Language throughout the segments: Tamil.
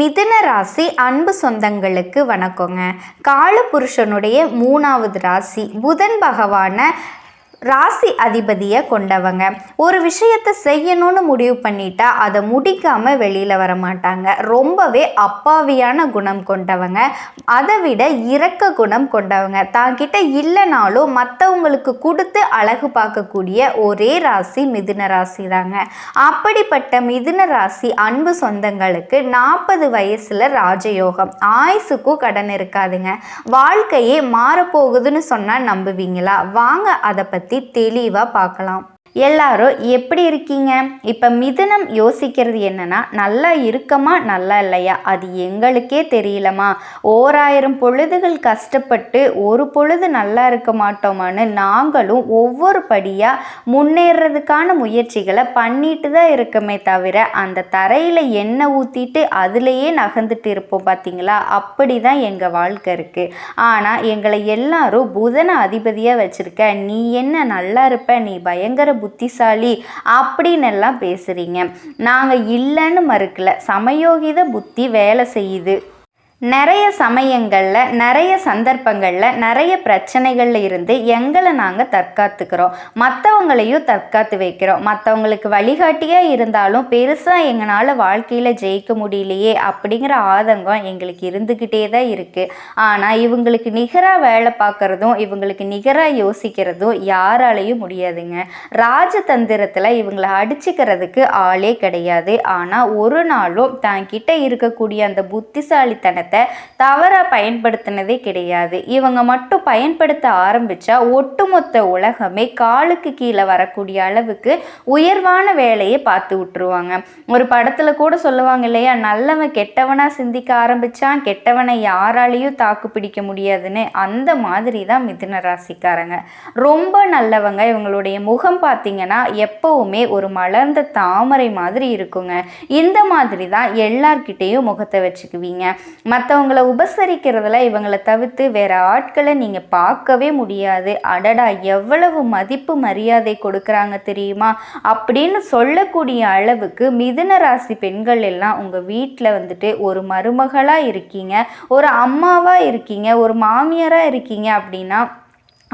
மிதுன ராசி அன்பு சொந்தங்களுக்கு வணக்கங்க. காலபுருஷனுடைய மூணாவது ராசி புதன் பகவானை ராசி அதிபதியை கொண்டவங்க. ஒரு விஷயத்தை செய்யணும்னு முடிவு பண்ணிட்டா அதை முடிக்காமல் வெளியில் வர மாட்டாங்க. ரொம்பவே அப்பாவியான குணம் கொண்டவங்க. அதை விட இறக்க குணம் கொண்டவங்க. தாங்கிட்ட இல்லைனாலும் மற்றவங்களுக்கு கொடுத்து அழகு பார்க்கக்கூடிய ஒரே ராசி மிதுன ராசி தாங்க அப்படிப்பட்ட மிதுன ராசி அன்பு சொந்தங்களுக்கு நாற்பது வயசில் ராஜயோகம். ஆயுசுக்கும் கடன் இருக்காதுங்க. வாழ்க்கையே மாறப்போகுதுன்னு சொன்னால் நம்புவீங்களா? வாங்க அதை பற்றி தெளிவாக பார்க்கலாம். எல்லாரும் எப்படி இருக்கீங்க? இப்போ மிதுனம் யோசிக்கிறது என்னன்னா நல்லா இருக்கமா நல்லா இல்லையா? அது எங்களுக்கே தெரியலமா? ஓராயிரம் பொழுதுகள் கஷ்டப்பட்டு ஒரு பொழுது நல்லா இருக்க மாட்டோமான்னு நாங்களும் ஒவ்வொரு படியாக முன்னேறதுக்கான முயற்சிகளை பண்ணிட்டு தான் இருக்கமே தவிர அந்த தரையில் எண்ணெய் ஊற்றிட்டு அதுலேயே நகர்ந்துட்டு இருப்போம் பார்த்தீங்களா அப்படி தான் எங்கள் வாழ்க்கை இருக்குது ஆனால் எங்களை எல்லாரும் புதனை அதிபதியாக வச்சுருக்க. நீ என்ன நல்லா இருப்ப நீ பயங்கர புத்திசாலி அப்படின்னு எல்லாம் பேசுகிறீங்க நாங்கள் இல்லைன்னு மறுக்கல. சமயோகித புத்தி வேலை செய்யுது. நிறைய சமயங்களில் நிறைய சந்தர்ப்பங்களில் நிறைய பிரச்சனைகளில் இருந்து எங்களை நாங்கள் தற்காத்துக்கிறோம். மற்றவங்களையும் தற்காத்து வைக்கிறோம். மற்றவங்களுக்கு வழிகாட்டியாக இருந்தாலும் பெருசாக எங்களால் வாழ்க்கையில் ஜெயிக்க முடியலையே அப்படிங்கிற ஆதங்கம் எங்களுக்கு இருந்துக்கிட்டே தான் இருக்குது ஆனால் இவங்களுக்கு நிகராக வேலை பார்க்குறதும் இவங்களுக்கு நிகராக யோசிக்கிறதும் யாராலையும் முடியாதுங்க. ராஜதந்திரத்தில் இவங்களை அடிச்சுக்கிறதுக்கு ஆளே கிடையாது. ஆனால் ஒரு நாளும் தான் கிட்ட இருக்கக்கூடிய அந்த புத்திசாலித்தனத்தை தவறாக பயன்படுத்தினதே கிடையாது. இவங்க மட்டும் பயன்படுத்த ஆரம்பித்தா ஒட்டுமொத்த உலகமே காலுக்கு கீழே வரக்கூடிய அளவுக்கு உயர்வான வேலையை பார்த்து விட்டுருவாங்க. ஒரு படத்தில் கூட சொல்லுவாங்க இல்லையா நல்லவன் கெட்டவனாக சிந்திக்க ஆரம்பித்தான் கெட்டவனை யாராலையும் தாக்கு பிடிக்க முடியாதுன்னு. அந்த மாதிரி தான் மிதுன ராசிக்காரங்க. ரொம்ப நல்லவங்க. இவங்களுடைய முகம் பார்த்தீங்கன்னா எப்பவுமே ஒரு மலர்ந்த தாமரை மாதிரி இருக்குங்க. இந்த மாதிரி தான் எல்லார்கிட்டேயும் முகத்தை வச்சுக்குவீங்க. மற்றவங்கள உபசரிக்கிறதுல இவங்களை தவிர்த்து வேற ஆட்களை நீங்கள் பார்க்கவே முடியாது. அடடா எவ்வளவு மதிப்பு மரியாதை கொடுக்குறாங்க தெரியுமா? அப்படின்னு சொல்லக்கூடிய அளவுக்கு மிதுன ராசி பெண்கள் எல்லாம் உங்கள் வீட்டில் வந்துட்டு ஒரு மருமகளாக இருக்கீங்க ஒரு அம்மாவாக இருக்கீங்க ஒரு மாமியாராக இருக்கீங்க அப்படின்னா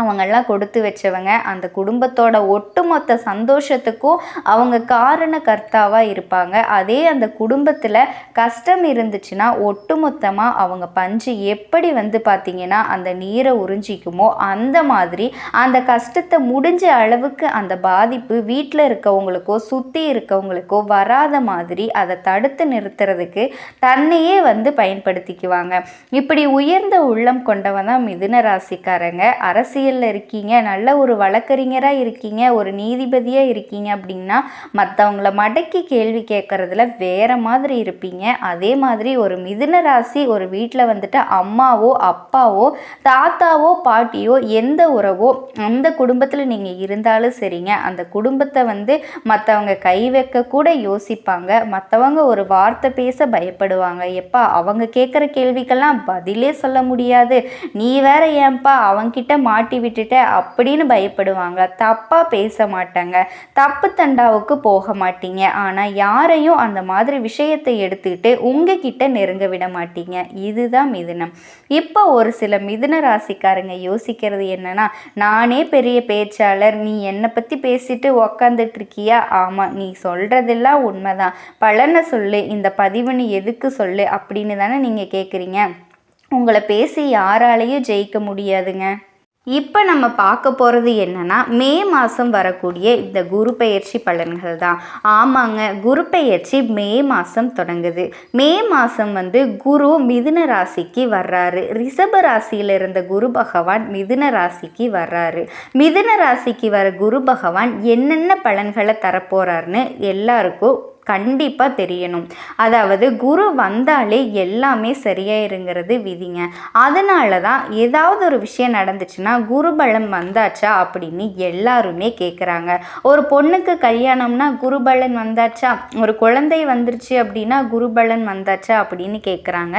அவங்கெல்லாம் கொடுத்து வச்சவங்க. அந்த குடும்பத்தோட ஒட்டுமொத்த சந்தோஷத்துக்கும் அவங்க காரண கர்த்தாவாக இருப்பாங்க. அதே அந்த குடும்பத்தில் கஷ்டம் இருந்துச்சுன்னா ஒட்டுமொத்தமாக அவங்க பஞ்சு எப்படி வந்து பார்த்திங்கன்னா அந்த நீரை உறிஞ்சிக்குமோ அந்த மாதிரி அந்த கஷ்டத்தை முடிஞ்ச அளவுக்கு அந்த பாதிப்பு வீட்டில் இருக்கவங்களுக்கோ சுற்றி இருக்கவங்களுக்கோ வராத மாதிரி அதை தடுத்து நிறுத்துறதுக்கு தன்னையே வந்து பயன்படுத்திக்குவாங்க. இப்படி உயர்ந்த உள்ளம் கொண்டவன் தான் மிதுன ராசிக்காரங்க. அரசியல் அரசியலில் இருக்கீங்க நல்ல ஒரு வழக்கறிஞராக இருக்கீங்க ஒரு நீதிபதியாக இருக்கீங்க அப்படின்னா மற்றவங்கள மடக்கி கேள்வி கேட்குறதுல வேறு மாதிரி இருப்பீங்க. அதே மாதிரி ஒரு மிதுன ராசி ஒரு வீட்டில் வந்துட்டு அம்மாவோ அப்பாவோ தாத்தாவோ பாட்டியோ எந்த உறவோ அந்த குடும்பத்தில் நீங்கள் இருந்தாலும் சரிங்க. அந்த குடும்பத்தை வந்து மற்றவங்க கை வைக்க கூட யோசிப்பாங்க. மற்றவங்க ஒரு வார்த்தை பேச பயப்படுவாங்க. எப்பா அவங்க கேட்குற கேள்விக்கெல்லாம் பதிலே சொல்ல முடியாது. நீ வேற ஏன்பா அவங்கிட்ட மாட்டி விட்டுட்ட அப்படின்னு பயப்படுவாங்க. தப்பாக பேச மாட்டாங்க. தப்பு தண்டாவுக்கு போக மாட்டீங்க. ஆனால் யாரையும் அந்த மாதிரி விஷயத்தை எடுத்துக்கிட்டு உங்ககிட்ட நெருங்க விட மாட்டீங்க. இதுதான் மிதுனம். இப்போ ஒரு சில மிதுன ராசிக்காரங்க யோசிக்கிறது என்னன்னா நானே பெரிய பேச்சாளர். நீ என்னை பற்றி பேசிட்டு உக்காந்துட்டு இருக்கியா ஆமாம் நீ சொல்கிறதெல்லாம் உண்மைதான். பலனை சொல்லு. இந்த பதிவு நீ எதுக்கு சொல்லு? அப்படின்னு தானே நீங்கள் கேட்குறீங்க உங்களை பேசி யாராலையும் ஜெயிக்க முடியாதுங்க. இப்போ நம்ம பார்க்க போகிறது என்னென்னா மே மாதம் வரக்கூடிய இந்த குரு பெயர்ச்சி பலன்கள் தான். ஆமாங்க குரு பெயர்ச்சி மே மாதம் தொடங்குது. மே மாதம் வந்து குரு மிதுன ராசிக்கு வர்றாரு. ரிஷப ராசியில் இருந்த குரு பகவான் மிதுன ராசிக்கு வர்றாரு. மிதுன ராசிக்கு வர குரு பகவான் என்னென்ன பலன்களை தரப்போகிறாருன்னு எல்லாருக்கும் கண்டிப்பாக தெரியணும். அதாவது குரு வந்தாலே எல்லாமே சரியாயிருங்கிறது விதிங்க. அதனால தான் ஏதாவது ஒரு விஷயம் நடந்துச்சுன்னா குரு பலம் வந்தாச்சா அப்படின்னு எல்லாருமே கேட்குறாங்க ஒரு பொண்ணுக்கு கல்யாணம்னா குருபலன் வந்தாச்சா? ஒரு குழந்தை வந்துருச்சு அப்படின்னா குருபலன் வந்தாச்சா அப்படின்னு கேட்குறாங்க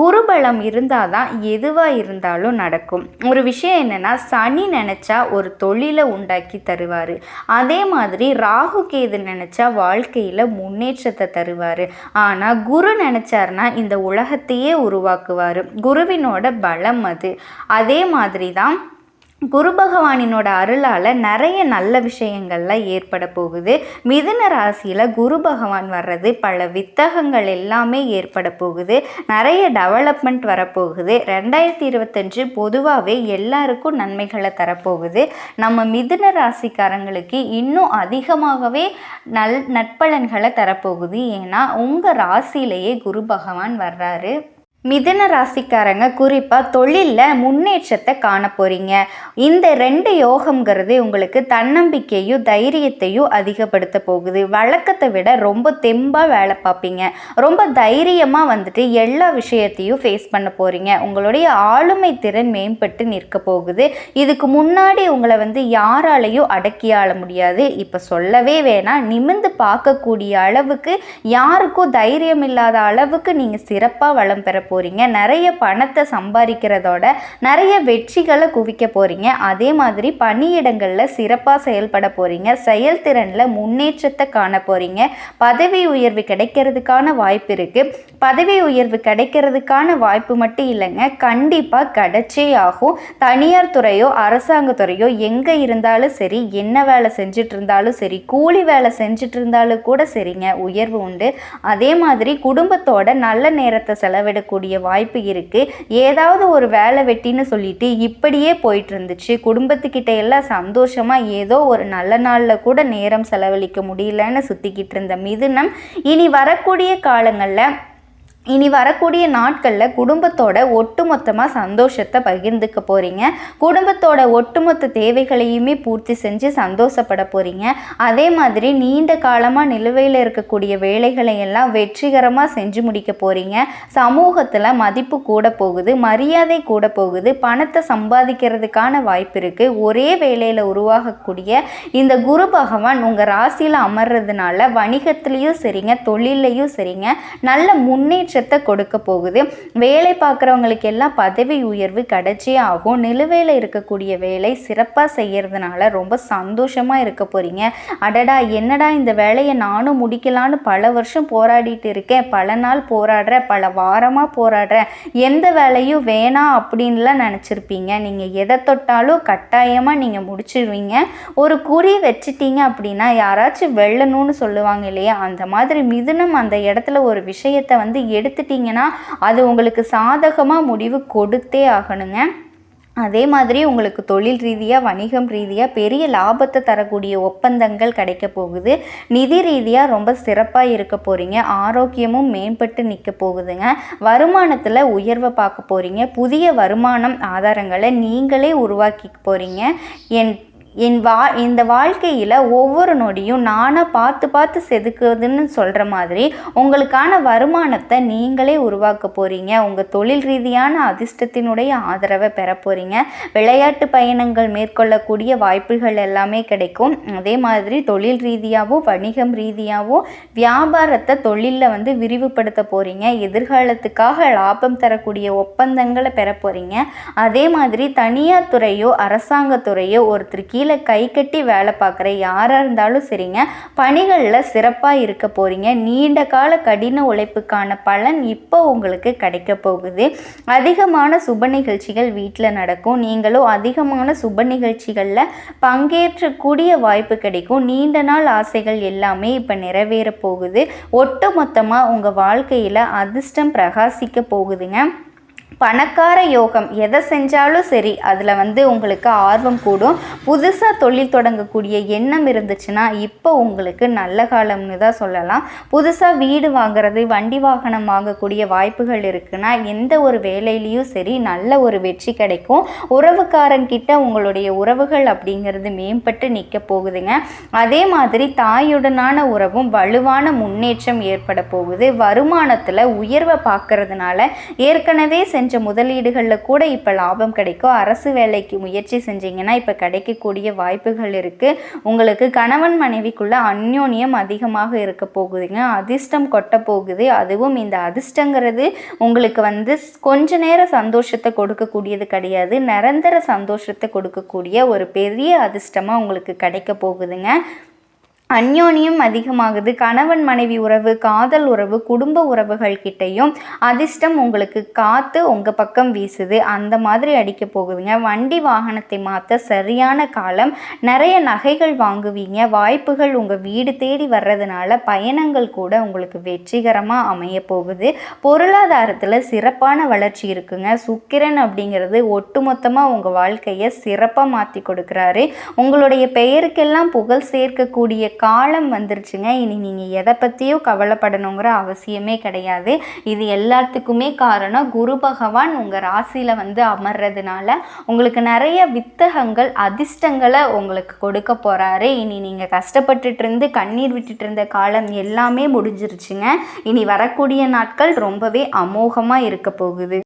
குருபலம் இருந்தால் தான் எதுவாக இருந்தாலும் நடக்கும். ஒரு விஷயம் என்னென்னா சனி நினச்சா ஒரு தொழிலை உண்டாக்கி தருவார். அதே மாதிரி ராகு கேது நினச்சா வாழ்க்கையில் முன் முன்னேற்றத்தை தருவார். ஆனால் குரு நினச்சாருன்னா இந்த உலகத்தையே உருவாக்குவார். குருவினோட பலம் அது. அதே மாதிரி தான் குரு பகவானினோட அருளால் நிறைய நல்ல விஷயங்கள்லாம் ஏற்பட போகுது. மிதுன ராசியில் குரு பகவான் வர்றது பல வித்தகங்கள் எல்லாமே ஏற்பட போகுது. நிறைய டெவலப்மெண்ட் வரப்போகுது. ரெண்டாயிரத்தி இருபத்தஞ்சு பொதுவாகவே எல்லாருக்கும் நன்மைகளை தரப்போகுது. நம்ம மிதுன ராசிக்காரங்களுக்கு இன்னும் அதிகமாகவே நல் நட்பலன்களை தரப்போகுது. ஏன்னா உங்கள் ராசியிலேயே குரு பகவான் வர்றாரு. மிதன ராசிக்காரங்க குறிப்பாக தொழிலில் முன்னேற்றத்தை காண போகிறீங்க இந்த ரெண்டு யோகம்ங்கிறது உங்களுக்கு தன்னம்பிக்கையும் தைரியத்தையும் அதிகப்படுத்த போகுது. வழக்கத்தை விட ரொம்ப தெம்பாக வேலை பார்ப்பீங்க. ரொம்ப தைரியமாக வந்துட்டு எல்லா விஷயத்தையும் ஃபேஸ் பண்ண போகிறீங்க உங்களுடைய ஆளுமை திறன் மேம்பட்டு நிற்க போகுது. இதுக்கு முன்னாடி உங்களை வந்து யாராலையும் அடக்கி ஆள முடியாது. இப்போ சொல்லவே வேணாம். நிமிந்து பார்க்கக்கூடிய அளவுக்கு யாருக்கும் தைரியம் இல்லாத அளவுக்கு நீங்கள் சிறப்பாக வளம் பெற போகிறீங்க நிறைய பணத்தை சம்பாதிக்கிறதோட நிறைய வெற்றிகளை குவிக்க போகிறீங்க அதே மாதிரி பணியிடங்களில் சிறப்பாக செயல்பட போகிறீங்க செயல்திறனில் முன்னேற்றத்தை காண போகிறீங்க பதவி உயர்வு கிடைக்கிறதுக்கான வாய்ப்பு இருக்குது பதவி உயர்வு கிடைக்கிறதுக்கான வாய்ப்பு மட்டும் இல்லைங்க. கண்டிப்பாக கிடைச்சே ஆகும். தனியார் துறையோ அரசாங்கத்துறையோ எங்கே இருந்தாலும் சரி என்ன வேலை செஞ்சுட்டு இருந்தாலும் சரி கூலி வேலை செஞ்சுட்டு இருந்தாலும் கூட சரிங்க. உயர்வு உண்டு. அதே மாதிரி குடும்பத்தோட நல்ல நேரத்தை செலவிடக்கூடிய வாய்ப்பு இருக்குது ஏதாவது ஒரு வேலை வெட்டின்னு சொல்லிட்டு இப்படியே போயிட்டு இருந்துச்சு குடும்பத்துக்கிட்ட எல்லாம் சந்தோஷமாக ஏதோ ஒரு நல்ல நாளில் கூட நேரம் செலவழிக்க முடியலன்னு சுற்றிக்கிட்டு இருந்த மிதுனம் இனி வரக்கூடிய காலங்களில் இனி வரக்கூடிய நாட்களில் குடும்பத்தோட ஒட்டுமொத்தமாக சந்தோஷத்தை பகிர்ந்துக்க போகிறீங்க குடும்பத்தோட ஒட்டுமொத்த தேவைகளையுமே பூர்த்தி செஞ்சு சந்தோஷப்பட போகிறீங்க அதே மாதிரி நீண்ட காலமாக நிலுவையில் இருக்கக்கூடிய வேலைகளை எல்லாம் வெற்றிகரமாக செஞ்சு முடிக்க போகிறீங்க சமூகத்தில் மதிப்பு கூட போகுது மரியாதை கூட போகுது பணத்தை சம்பாதிக்கிறதுக்கான வாய்ப்பு இருக்குது ஒரே வேலையில் உருவாகக்கூடிய இந்த குரு பகவான் உங்கள் ராசியில் அமர்றதுனால வணிகத்துலேயும் சரிங்க தொழிலையும் சரிங்க. நல்ல முன்னேற்ற முன்னேற்றத்தை கொடுக்க போகுது. வேலை பார்க்குறவங்களுக்கு எல்லாம் பதவி உயர்வு கிடைச்சே ஆகும் நிலுவையில் இருக்கக்கூடிய வேலை சிறப்பாக செய்கிறதுனால ரொம்ப சந்தோஷமாக இருக்க போகிறீங்க அடடா என்னடா இந்த வேலையை நானும் முடிக்கலான்னு பல வருஷம் போராடிட்டு இருக்கேன். பல நாள் போராடுறேன் பல வாரமாக போராடுறேன் எந்த வேலையும் வேணாம் அப்படின்லாம் நினச்சிருப்பீங்க. நீங்கள் எதை தொட்டாலும் கட்டாயமாக நீங்கள் முடிச்சிடுவீங்க ஒரு குறி வச்சிட்டீங்க அப்படின்னா யாராச்சும் வெல்லணும்னு சொல்லுவாங்க இல்லையா? அந்த மாதிரி மிதுனம் அந்த இடத்துல ஒரு விஷயத்தை வந்து எடுத்துட்டிங்கன்னா அது உங்களுக்கு சாதகமாக முடிவு கொடுத்தே ஆகணுங்க. அதே மாதிரி உங்களுக்கு தொழில் ரீதியாக வணிகம் ரீதியாக பெரிய லாபத்தை தரக்கூடிய ஒப்பந்தங்கள் கிடைக்க போகுது. நிதி ரீதியாக ரொம்ப சிறப்பாக இருக்க போகிறீங்க ஆரோக்கியமும் மேம்பட்டு நிற்க போகுதுங்க. வருமானத்தில் உயர்வை பார்க்க போகிறீங்க புதிய வருமானம் ஆதாரங்களை நீங்களே உருவாக்கிக்க போகிறீங்க என் என் வா இந்த வாழ்க்கையில் ஒவ்வொரு நொடியும் நானாக பார்த்து பார்த்து செதுக்குதுன்னு சொல்கிற மாதிரி உங்களுக்கான வருமானத்தை நீங்களே உருவாக்க போகிறீங்க உங்கள் தொழில் ரீதியான அதிர்ஷ்டத்தினுடைய ஆதரவை பெற போகிறீங்க விளையாட்டு பயணங்கள் மேற்கொள்ளக்கூடிய வாய்ப்புகள் எல்லாமே கிடைக்கும். அதே மாதிரி தொழில் ரீதியாகவும் வணிகம் ரீதியாகவும் வியாபாரத்தை தொழிலில் வந்து விரிவுபடுத்த போகிறீங்க எதிர்காலத்துக்காக லாபம் தரக்கூடிய ஒப்பந்தங்களை பெற போகிறீங்க அதே மாதிரி தனியார் துறையோ அரசாங்கத்துறையோ ஒருத்தருக்கு கீழே கை கட்டி வேலை பார்க்குற யாராக இருந்தாலும் சரிங்க. பணிகளில் சிறப்பாக இருக்க போகிறீங்க நீண்ட கால கடின உழைப்புக்கான பலன் இப்போ உங்களுக்கு கிடைக்க போகுது. அதிகமான சுப நிகழ்ச்சிகள் வீட்டில் நடக்கும். நீங்களும் அதிகமான சுப நிகழ்ச்சிகளில் பங்கேற்றக்கூடிய வாய்ப்பு கிடைக்கும். நீண்ட நாள் ஆசைகள் எல்லாமே இப்போ நிறைவேற போகுது. ஒட்டு மொத்தமாக உங்கள் வாழ்க்கையில் அதிர்ஷ்டம் பிரகாசிக்க போகுதுங்க. பணக்கார யோகம் எதை செஞ்சாலும் சரி அதில் வந்து உங்களுக்கு ஆர்வம் கூடும். புதுசாக தொழில் தொடங்கக்கூடிய எண்ணம் இருந்துச்சுன்னா இப்போ உங்களுக்கு நல்ல காலம்னு தான் சொல்லலாம். புதுசாக வீடு வாங்குறது வண்டி வாகனம் வாங்கக்கூடிய வாய்ப்புகள் இருக்குன்னா எந்த ஒரு வேலையிலையும் சரி நல்ல ஒரு வெற்றி கிடைக்கும். உறவுக்காரன்கிட்ட உங்களுடைய உறவுகள் அப்படிங்கிறது மேம்பட்டு நிற்க போகுதுங்க. அதே மாதிரி தாயுடனான உறவும் வலுவான முன்னேற்றம் ஏற்பட போகுது. வருமானத்தில் உயர்வை பார்க்கறதுனால ஏற்கனவே செஞ்ச செஞ்ச முதலீடுகளில் கூட இப்போ லாபம் கிடைக்கும். அரசு வேலைக்கு முயற்சி செஞ்சீங்கன்னா இப்போ கிடைக்கக்கூடிய வாய்ப்புகள் இருக்குது உங்களுக்கு கணவன் மனைவிக்குள்ள அந்யோன்யம் அதிகமாக இருக்க போகுதுங்க. அதிர்ஷ்டம் கொட்ட போகுது. அதுவும் இந்த அதிர்ஷ்டங்கிறது உங்களுக்கு வந்து கொஞ்ச நேரம் சந்தோஷத்தை கொடுக்கக்கூடியது கிடையாது. நிரந்தர சந்தோஷத்தை கொடுக்கக்கூடிய ஒரு பெரிய அதிர்ஷ்டமாக உங்களுக்கு கிடைக்க போகுதுங்க. அந்யோன்யம் அதிகமாகுது. கணவன் மனைவி உறவு காதல் உறவு குடும்ப உறவுகள் கிட்டேயும் அதிர்ஷ்டம் உங்களுக்கு காத்து உங்கள் பக்கம் வீசுது. அந்த மாதிரி அடிக்க போகுதுங்க. வண்டி வாகனத்தை மாற்ற சரியான காலம். நிறைய நகைகள் வாங்குவீங்க. வாய்ப்புகள் உங்கள் வீடு தேடி வர்றதுனால பயணங்கள் கூட உங்களுக்கு வெற்றிகரமாக அமைய போகுது. பொருளாதாரத்தில் சிறப்பான வளர்ச்சி இருக்குங்க. சுக்கிரன் அப்படிங்கிறது ஒட்டுமொத்தமாக உங்கள் வாழ்க்கையை சிறப்பாக மாற்றி கொடுக்குறாரு. உங்களுடைய பெயருக்கெல்லாம் புகழ் சேர்க்கக்கூடிய காலம் வந்துருச்சுங்க. இனி நீங்கள் எதை பற்றியும் கவலைப்படணுங்கிற அவசியமே கிடையாது. இது எல்லாத்துக்குமே காரணம் குரு பகவான் உங்கள் ராசியில் வந்து அமர்றதுனால உங்களுக்கு நிறைய வித்தகங்கள் அதிர்ஷ்டங்களை உங்களுக்கு கொடுக்க போகிறாரு இனி நீங்கள் கஷ்டப்பட்டுட்டு இருந்து கண்ணீர் விட்டுட்டு இருந்த காலம் எல்லாமே முடிஞ்சிருச்சுங்க. இனி வரக்கூடிய நாட்கள் ரொம்பவே அமோகமாக இருக்க போகுது.